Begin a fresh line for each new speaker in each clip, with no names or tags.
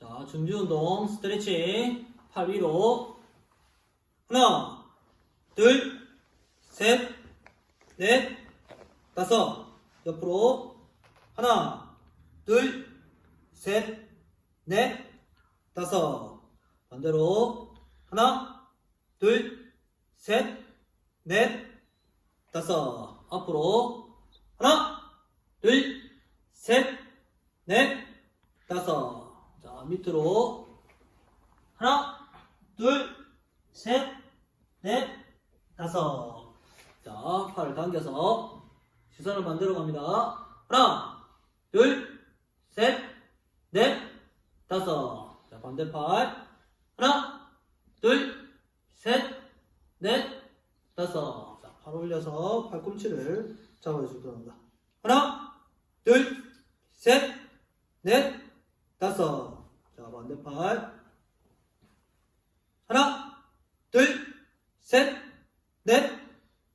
자, 준비 운동, 스트레칭, 팔 위로. 하나, 둘, 셋, 넷, 다섯. 옆으로. 하나, 둘, 셋, 넷, 다섯. 반대로. 하나, 둘, 셋, 넷, 다섯. 앞으로. 하나, 둘, 셋, 넷, 다섯. 자, 밑으로. 하나, 둘, 셋, 넷, 다섯. 자, 팔을 당겨서 시선을 만들어 갑니다. 하나, 둘, 셋, 넷, 다섯. 자, 반대팔. 하나, 둘, 셋, 넷, 다섯. 자, 팔 올려서 팔꿈치를 잡아주도록 합니다. 하나, 둘, 셋, 넷, 다섯. 자, 반대팔. 하나, 둘, 셋, 넷,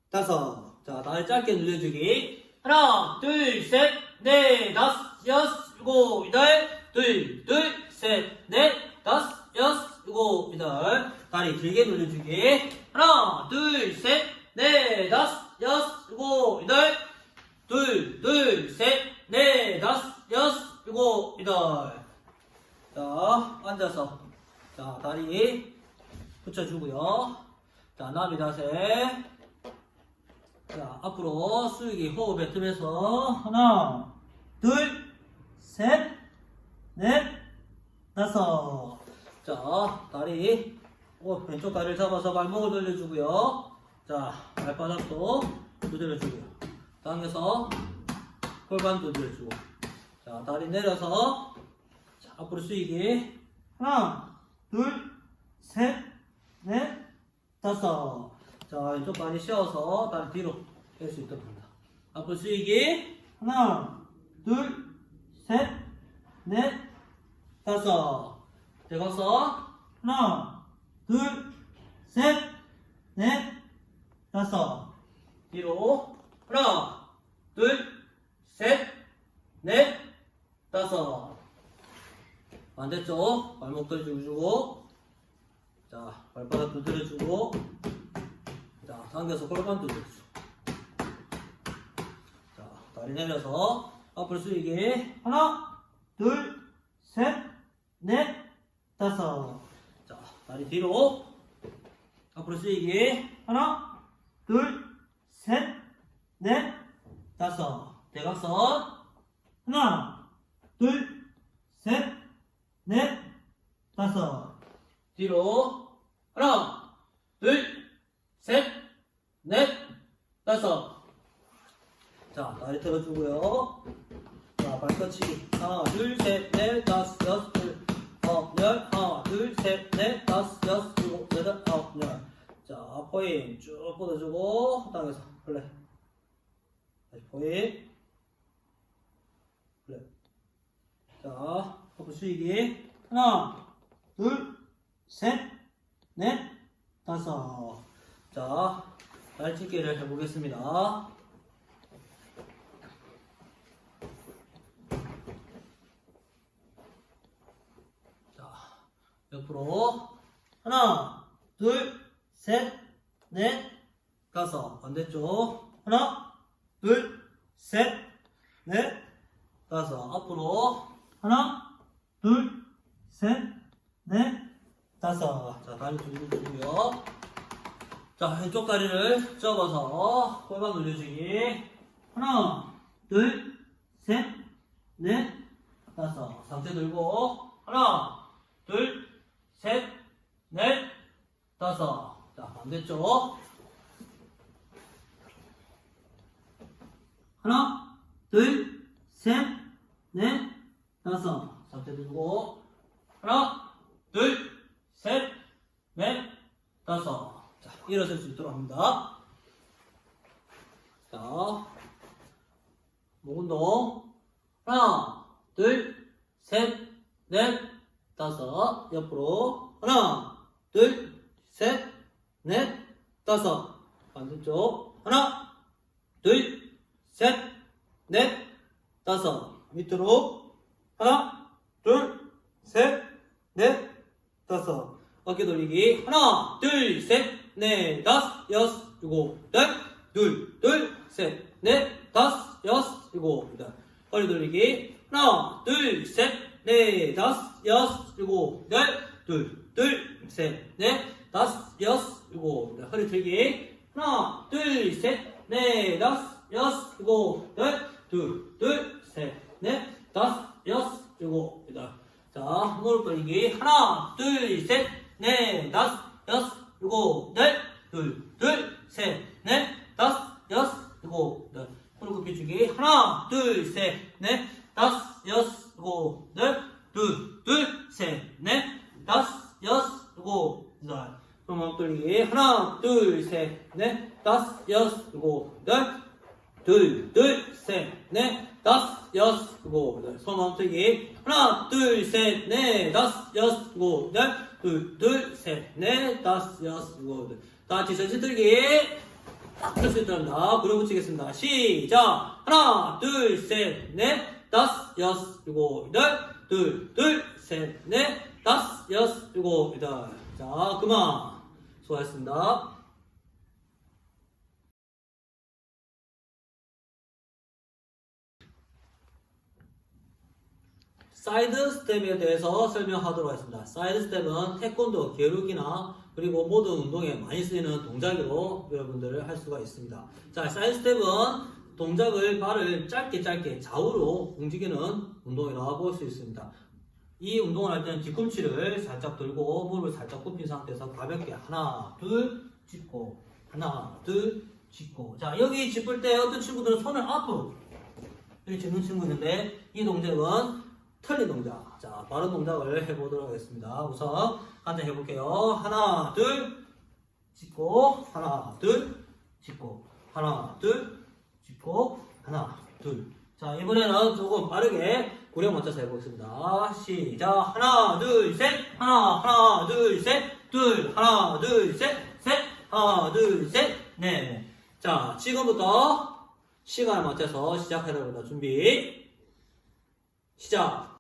다섯. 자, 다리 짧게 늘려주기. 하나, 둘, 셋, 넷, 다섯, 여섯, 일곱, 여덟, 둘, 둘, 셋, 넷, 다섯, 여섯, 일곱, 여덟. 다리 길게 늘려주기. 하나, 둘, 셋, 넷, 다섯, 여섯, 일곱, 여덟, 둘, 둘, 셋, 넷, 다섯, 여섯, 일곱, 여덟. 자, 앉아서. 자, 다리 붙여주고요. 자, 나비 자세. 자, 앞으로 수익이 호흡 뱉으면서 하나, 둘, 셋, 넷, 다섯. 자, 다리, 오, 왼쪽 다리를 잡아서 발목을 돌려주고요. 자, 발바닥도 두드려주고요. 당겨서 골반 두드려주고. 자, 다리 내려서 자, 앞으로 수익이 하나, 둘, 셋, 넷, 다섯. 자, 왼쪽 다리 쉬어서 다리 뒤로 뺄 수 있도록 합니다. 앞으로 수익이 하나, 둘, 셋, 넷, 다섯. 대각선 하나, 둘, 셋, 넷, 다섯. 뒤로 하나, 둘, 셋, 넷, 다섯. 반대쪽 발목 들어주고 자 발바닥 두드려주고 자 당겨서 골반 두드려주고. 자 다리 내려서 앞으로 숙이기 하나 둘 셋 넷 다섯. 자 다리 뒤로 앞으로 숙이기 하나 둘 셋 넷 다섯. 대각선. 하나 둘 셋 넷, 다섯. 뒤로. 하나, 둘, 셋, 넷, 다섯. 자, 다리 틀어주고요. 자, 발끝치기. 하나, 둘, 셋, 넷, 다섯, 여섯, 둘, 아홉, 열. 하나, 둘, 셋, 넷, 다섯, 여섯, 일곱, 여덟, 아홉, 열. 자, 포인 쭉 뻗어주고, 땅에서 플레이. 다시 포인. 플레이. 자, 커프 수익이 하나, 둘, 셋, 넷, 다섯. 자, 날찍기를 해보겠습니다. 자, 옆으로 하나, 둘, 셋, 넷, 다섯. 반대쪽 하나, 둘, 셋, 넷, 다섯. 앞으로 하나, 둘, 셋, 넷, 다섯. 자, 다리 들고 주고요. 자, 왼쪽 다리를 접어서 골반 올려주기. 하나, 둘, 셋, 넷, 다섯. 상체 들고. 하나, 둘, 셋, 넷, 다섯. 자, 반대쪽. 하나, 둘, 셋, 넷, 다섯. 상태 들고. 하나, 둘, 셋, 넷, 다섯. 자, 일어설 수 있도록 합니다. 자, 목 운동. 하나, 둘, 셋, 넷, 다섯. 옆으로. 하나, 둘, 셋, 넷, 다섯. 반대쪽. 하나, 둘, 셋, 넷, 다섯. 밑으로. 하나, 둘, 셋, 넷, 다섯. 어깨 돌리기. 하나, 둘, 셋, 넷, 다섯, 여섯, 일곱, 여덟. 둘, 둘, 셋, 넷, 다섯, 여섯, 일곱, 여덟. 허리 돌리기. 하나, 둘, 셋, 넷, 다섯, 여섯, 일곱, 여덟. 둘, 둘, 셋, 넷, 다섯, 여섯, 일곱, 여덟. 허리 들기. 하나, 둘, 셋, 넷, 다섯, 여섯, 일곱, 여덟. 둘, 둘, 셋, 넷, 다섯, 여섯, 일곱, 여덟. 자, 무릎 벌리기. 하나, 둘, 셋, 넷, 다섯, 여섯, 일곱, 여덟. 둘, 둘, 셋, 넷, 다섯, 여섯, 일곱, 여덟. 무릎 굽혀주기. 하나, 둘, 셋, 넷, 다섯, 여섯, 일곱, 여덟. 둘, 둘, 셋, 넷, 다섯, 여섯, 일곱, 여덟. 그럼 돌리기. 하나, 둘, 셋, 넷, 다섯, 여섯, 일곱, 여덟. 둘, 둘, 셋, 넷, 다섯, 여섯, 일곱, 여덟. 손 멈추기. 하나, 둘, 셋, 넷, 다섯, 여섯, 일곱, 여덟. 둘, 둘, 셋, 넷, 다섯, 여섯, 일곱, 여덟. 다 같이 전신 들기. 할수 있답니다. 불어 붙이겠습니다. 시작. 하나, 둘, 셋, 넷, 다섯, 여섯, 일곱, 여덟. 둘, 둘, 셋, 넷, 다섯, 여섯, 일곱, 여덟. 자, 그만. 수고하셨습니다. 사이드 스텝에 대해서 설명하도록 하겠습니다. 사이드 스텝은 태권도, 계륵이나 그리고 모든 운동에 많이 쓰이는 동작으로 여러분들을 할 수가 있습니다. 자, 사이드 스텝은 동작을 발을 짧게 짧게 좌우로 움직이는 운동이라고 볼 수 있습니다. 이 운동을 할 때는 뒤꿈치를 살짝 들고 무릎을 살짝 굽힌 상태에서 가볍게 하나, 둘, 짚고 하나, 둘, 짚고 자, 여기 짚을 때 어떤 친구들은 손을 앞으로 이렇게 짚는 친구 있는데 이 동작은 틀린 동작. 자, 바른 동작을 해보도록 하겠습니다. 우선 간단히 해볼게요. 하나, 둘, 짚고, 하나, 둘, 짚고, 하나, 둘, 짚고, 하나, 둘. 자, 이번에는 조금 빠르게 구령 맞춰서 해보겠습니다. 시작. 하나, 둘, 셋. 하나, 하나, 둘, 셋. 둘, 하나, 둘, 셋. 셋. 하나, 둘, 셋. 넷. 자, 지금부터 시간을 맞춰서 시작하도록 합니다. 준비. 시작.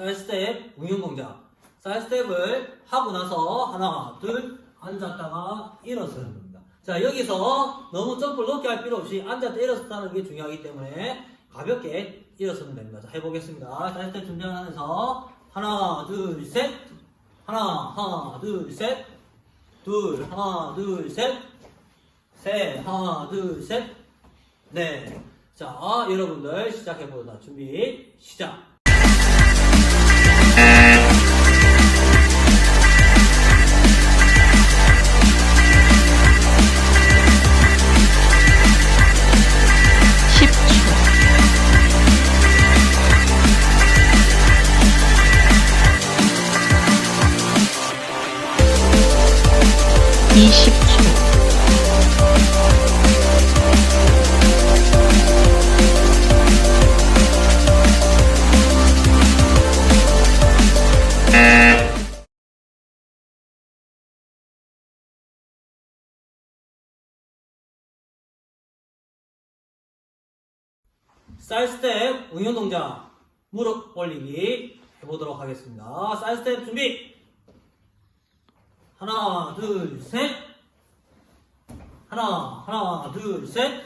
사이드 스텝 응용 동작. 사이드 스텝을 하고 나서 하나, 둘 앉았다가 일어서는 겁니다. 자 여기서 너무 점프를 높게 할 필요 없이 앉았다 일어섰다는 게 중요하기 때문에 가볍게 일어서면 됩니다. 자 해보겠습니다. 사이드 스텝 준비하면서 하나, 둘, 셋, 하나, 하나, 둘, 셋, 둘, 하나, 둘, 셋, 셋, 하나, 둘, 셋, 네. 자 여러분들 시작해보자. 준비 시작.
20초
사이스텝 응용 동작 무릎 올리기 해보도록 하겠습니다. 사이스텝 준비! 하나 둘 셋. 하나 하나 둘 셋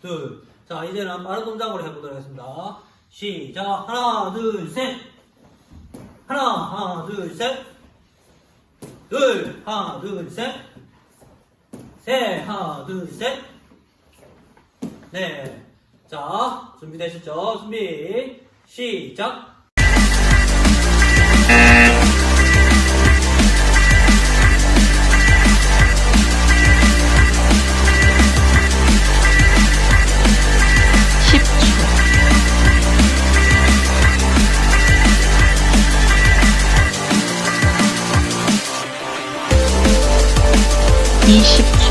둘 자 이제는 빠른 동작으로 해보도록 하겠습니다. 시작. 하나 둘 셋. 하나 하나 둘 셋 둘 하나 둘 셋. 셋 하나 둘 셋. 네. 자, 준비되셨죠? 준비, 시작!
20초,